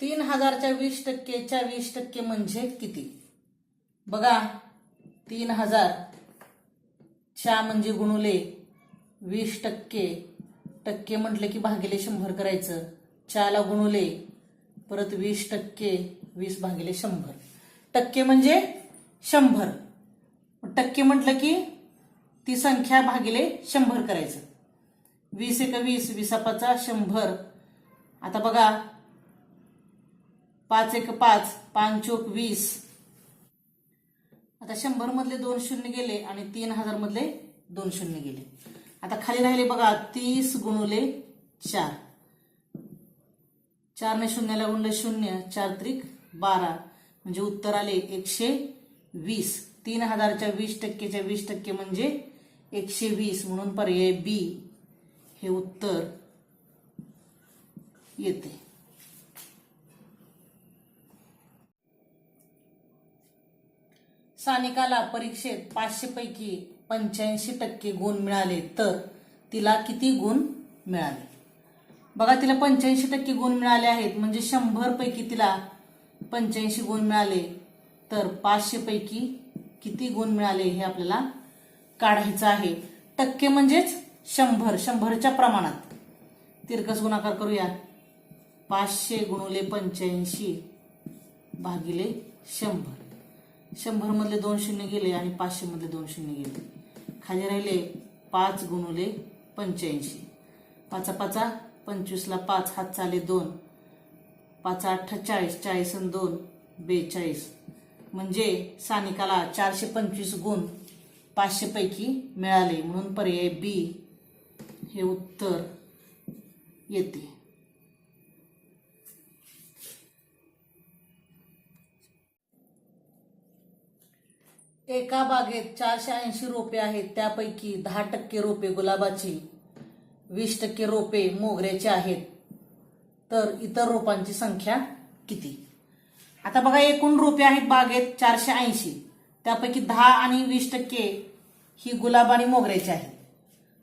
तीन हजारच्या वीस टक्केच्या वीस टक्के म्हणजे किती? बघा तीन हजार च्या म्हणजे गुणुले वीस टक्के. टक्के म्हटलं की भागिले शंभर करायचं. च्याला गुणुले परत वीस टक्के वीस भागिले शंभर. टक्के म्हणजे शंभर. टक्के म्हटलं की ती संख्या भागिले शंभर करायचं. वीस एक वीस विसापाचा शंभर. आता बघा पाच एक पाच पाच चोक वीस. आता शंभर मधले दोन शून्य गेले आणि तीन हजार मधले दोन शून्य गेले. आता खाली राहिले बघा तीस गुणुले चार. चारने शून्याला गुणले शून्य चार त्रिक बारा. म्हणजे उत्तर आले एकशे वीस. तीन हजारच्या वीस टक्केच्या वीस टक्के म्हणजे एकशे वीस. म्हणून पर्याय बी हे उत्तर येते. सानिकाला परीक्षेत पाचशे पैकी पंच्याऐंशी टक्के गुण मिळाले तर तिला किती गुण मिळाले? बघा तिला पंच्याऐंशी टक्के गुण मिळाले आहेत. म्हणजे शंभर पैकी तिला पंच्याऐंशी गुण मिळाले तर पाचशे पैकी किती गुण मिळाले हे आपल्याला काढायचं आहे. टक्के म्हणजेच शंभर. शंभरच्या प्रमाणात. तिरकस गुणाकार करूया. पाचशे गुणुले पंच्याऐंशी भागिले शंभर. शंभर मधले दोन शून्य गेले आणि पाचशे मधले दोन शून्य गेले. खाली राहिले पाच गुणुले पंच्याऐंशी. पाचा पाचा पंचवीसला पाच हात चाले दोन. पाच अठ्ठेचाळीस चाळीस आणि दोन बेचाळीस. म्हणजे सानिकाला चारशे पंचवीस गुण पाचशे पैकी मिळाले. म्हणून पर्याय बी हे उत्तर येते. एका बागेत चारशे ऐंशी रोपे आहेत. त्यापैकी दहा टक्के रोपे गुलाबाची वीस टक्के रोपे मोगऱ्याची आहेत. तर इतर रोपांची संख्या किती? आता बघा एकूण रोपे आहेत बागेत चारशे ऐंशी. त्यापैकी दहा आणि वीस टक्के ही गुलाब आणि मोगऱ्याची आहेत.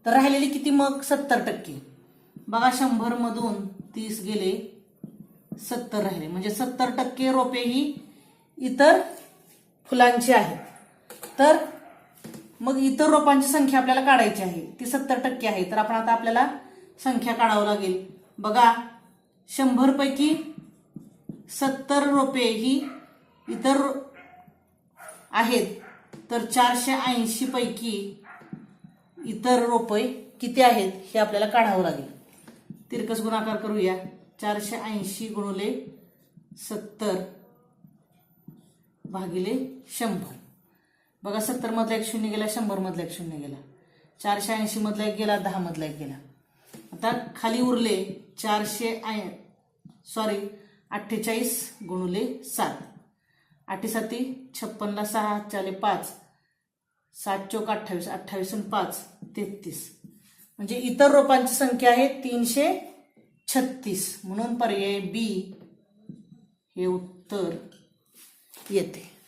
तर राहिलेली किती मग? सत्तर टक्के. बघा शंभर मधून तीस गेले सत्तर राहिले. म्हणजे सत्तर टक्के रोपे ही इतर फुलांची आहेत. तर मग इतर रोपांची संख्या आपल्याला काढायची आहे. ती सत्तर टक्के आहे. तर आपण आता आपल्याला संख्या काढावं लागेल. बघा शंभर पैकी सत्तर रोपे ही इतर आहेत. तर चारशे ऐंशी पैकी इतर रोपे किती आहेत हे आपल्याला काढावं लागेल. तिरकस गुणाकार करूया. चारशे ऐंशी गुणुले सत्तर भागिले शंभर. बघा सत्तर मधला एक शून्य गेला शंभर मधला एक शून्य गेला. चारशे ऐंशी मधला एक गेला दहा मधला एक गेला. आता खाली उरले चारशे ऐ सॉरी अठ्ठेचाळीस गुणुले सात. आठी साती छप्पनला सहा चाले पाच. सात चौक अठ्ठावीस अठ्ठावीस आणि पाच तेहतीस. म्हणजे इतर रोपांची संख्या आहे तीनशे छत्तीस. म्हणून पर्याय बी हे उत्तर येते.